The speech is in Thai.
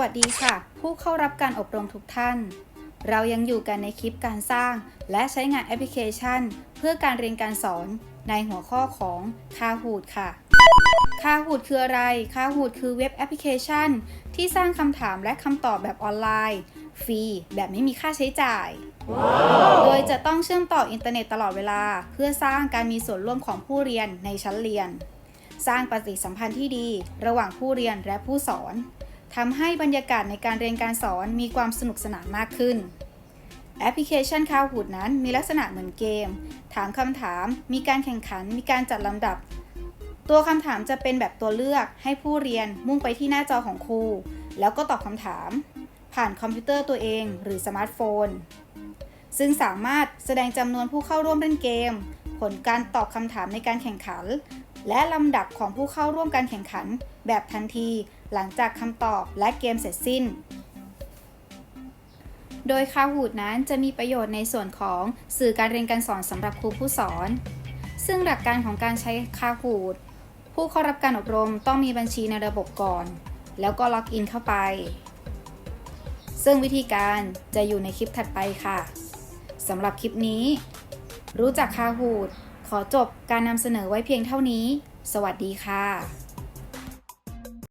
วัสดีค่ะ ผู้เข้ารับการอบรมทุกท่าน เรายังอยู่กันในคลิปการสร้าง และใช้งานแอปพลิเคชัน เพื่อการเรียนการสอนในหัวข้อของ Kahoot ค่ะ Kahoot คืออะไร Kahoot คือเว็บแอปพลิเคชัน ที่สร้างคำถามและคำตอบแบบออนไลน์ ฟรี แบบไม่มีค่าใช้จ่ายโดยจะต้องเชื่อมต่ออินเทอร์เน็ตตลอดเวลา เพื่อสร้างการมีส่วนร่วมของผู้เรียนในชั้นเรียน สร้างปฏิสัมพันธ์ที่ดี ระหว่างผู้เรียนและผู้สอน ทำให้บรรยากาศในการเรียนการสอนมีความสนุกสนานมากขึ้น แอปพลิเคชันคาวหูดนั้นมีลักษณะเหมือนเกม ถามคำถาม มีการแข่งขัน มีการจัดลำดับ ตัวคำถามจะเป็นแบบตัวเลือกให้ผู้เรียนมุ่งไปที่หน้าจอของครู แล้วก็ตอบคำถาม ผ่านคอมพิวเตอร์ตัวเอง หรือสมาร์ทโฟน ซึ่งสามารถแสดงจำนวนผู้เข้าร่วมเล่นเกม ผลการตอบคำถามในการแข่งขัน และลำดับของผู้เข้าร่วมการแข่งขัน แบบทันทีหลังจากคำตอบและเกมเสร็จสิ้น โดยคาหูดนั้นจะมีประโยชน์ในส่วนของสื่อการเรียนการสอนสำหรับครูผู้สอน ซึ่งหลักการของการใช้คาหูดผู้เข้ารับการอบรมต้องมีบัญชีในระบบก่อน แล้วก็ล็อกอินเข้าไป ซึ่งวิธีการจะอยู่ในคลิปถัดไปค่ะสำหรับคลิปนี้ รู้จักคาหูดขอจบการนำเสนอไว้เพียงเท่านี้ สวัสดีค่ะ